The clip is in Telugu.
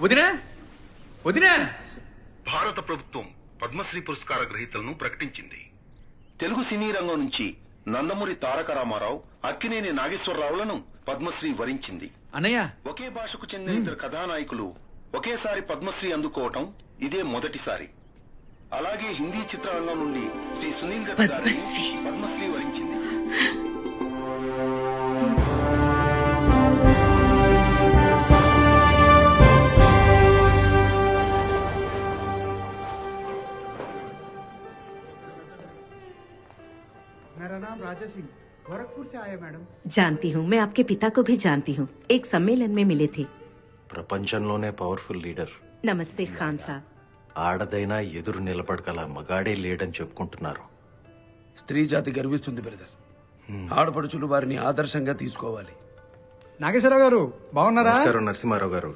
వదినా? వదినా? భారత ప్రభుత్వం పద్మశ్రీ పురస్కార గ్రహీతలను ప్రకటించింది. తెలుగు సినీ రంగం నుంచి నందమూరి తారక రామారావు అక్కినేని నాగేశ్వరరావులను పద్మశ్రీ వరించింది. అన్నయ్య? ఒకే భాషకు చెందిన ఇద్దరు కథానాయకులు ఒకేసారి పద్మశ్రీ అందుకోవటం ఇదే మొదటిసారి. అలాగే హిందీ చిత్రరంగం నుండి శ్రీ సునీల్ దత్ గారిని పద్మశ్రీ. मेरा नाम राजा सिंह गोरखपुर से आया मैडम जानती हूँ मैं आपके पिता को भी जानती हूँ एक सम्मेलन में मिले थे ప్రపంచంలోనే పవర్ఫుల్ లీడర్ नमस्ते खान साहब ఆడదైనా ఎదురు నిలబడగల మగాడే లేడని చెప్పుకుంటున్నారు స్త్రీ జాతి గర్విస్తుంది బ్రదర్ ఆడపడుచులు వారిని ఆదర్శంగా తీసుకోవాలి నాగేశ్వరరావు గారు బాగున్నారా నమస్కారం నరసింహారావు గారు